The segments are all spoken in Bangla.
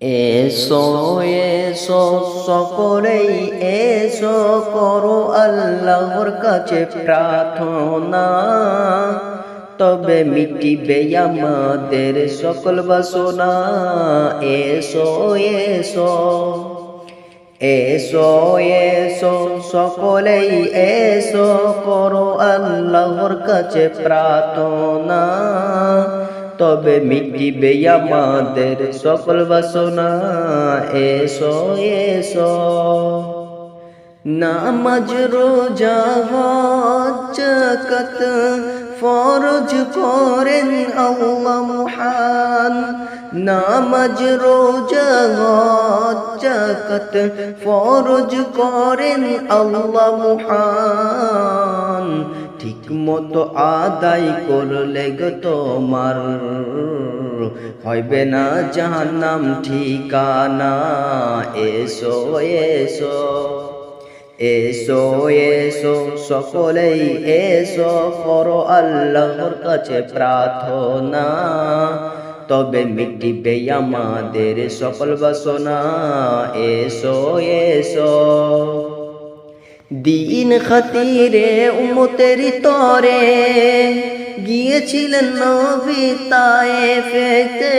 এসো এসো, সকলেই এসো করো আল্লাহর কাছে প্রার্থনা। তবে মিটিবে আমাদের সকল বাসনা। এসো এসো এসো এসো, সকলেই এসো করো আল্লাহর কাছে প্রার্থনা। তবে মিটিবে আমাদের সকল বাসনা। এসো এসো। নামাজ, রোজা জাকাত ফরজ করেন আল্লাহ মহান। নামাজ, রোজা, হজ, জাকাত ফরজ করেন আল্লাহ মহান। ঠিক মতো আদায় করলে তোমার। হইবে না জাহান্নাম ঠিকানা। এসো এসো এসো এসো, সকলেই এসো, করো আল্লাহর কাছে প্রার্থনা। তবে মিটিবে আমাদের সকল বাসনা। এসো এসো। দিন খাতিরে উমতের তরে গিয়েছিলেন নবী তায়েফেতে।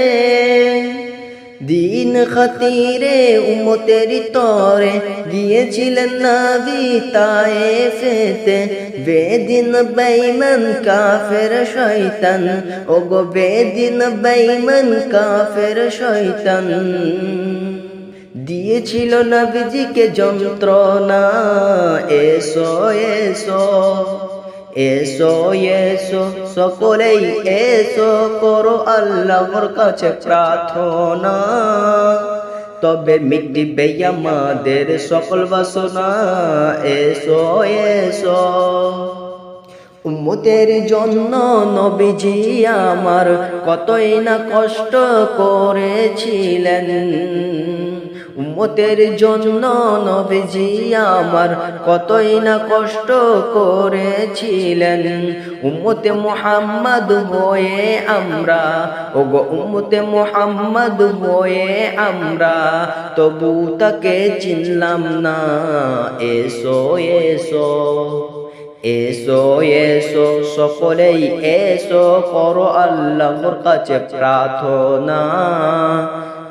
দিন খাতিরে উমতের তরে গিয়েছিলেন নবী তায়েফেতে। বেদিন বেঈমান, কাফের শয়তান। ওগো বেদিন বেঈমান, কাফের শয়তান। দিয়েছিল নবীজিকে যন্ত্রণা। এসো এসো এসো এসো, সকলেই এসো করো আল্লাহর কাছে প্রার্থনা। তবে মিটিবে আমাদের সকল বাসনা। এসো এসো। উম্মতের জন্য নবীজি আমার কতই না কষ্ট করেছিলেন। উম্মতের জন্য নবীজি আমার কতই না কষ্ট করেছিলেন। উম্মতে মুহাম্মদ হয়ে আমরা, ওগো উম্মতে মুহাম্মদ হয়ে আমরা, তবু তাকে চিনলাম না। এসো এসো এসো এসো, সকলেই এসো করো আল্লাহর কাছে প্রার্থনা।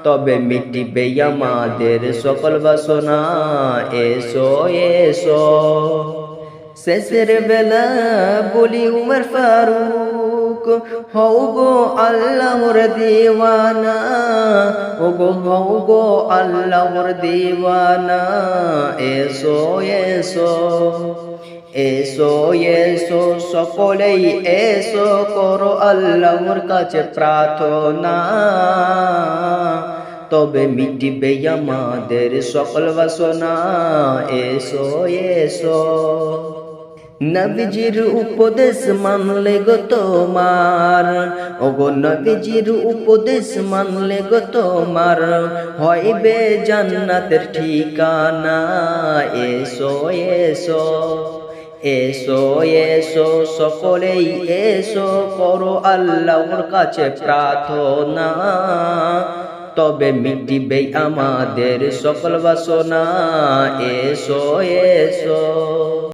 তবে মিটিবে আমাদের সকল বাসনা। এসো এসো। শেষের বেলা বলি উমর ফারুক, হও গো আল্লাহর দিওয়ানা ও গো হও গো আল্লাহর দিওয়ানা। এসো এসো। এসো এসো, সকলেই এসো, করো আল্লাহর কাছে প্রার্থনা। তবে মিটিবে আমাদের সকল বাসনা। এসো এসো। নবীজির উপদেশ মানলে গো তোমার। ওগো নবীজির উপদেশ মানলে গো তোমার। হইবে জান্নাতের ঠিকানা। এসো এসো। এসো এসো, সকলেই এসো, করো আল্লাহর কাছে প্রার্থনা। তবে মিটিবে আমাদের সকল বাসনা। এসো এসো।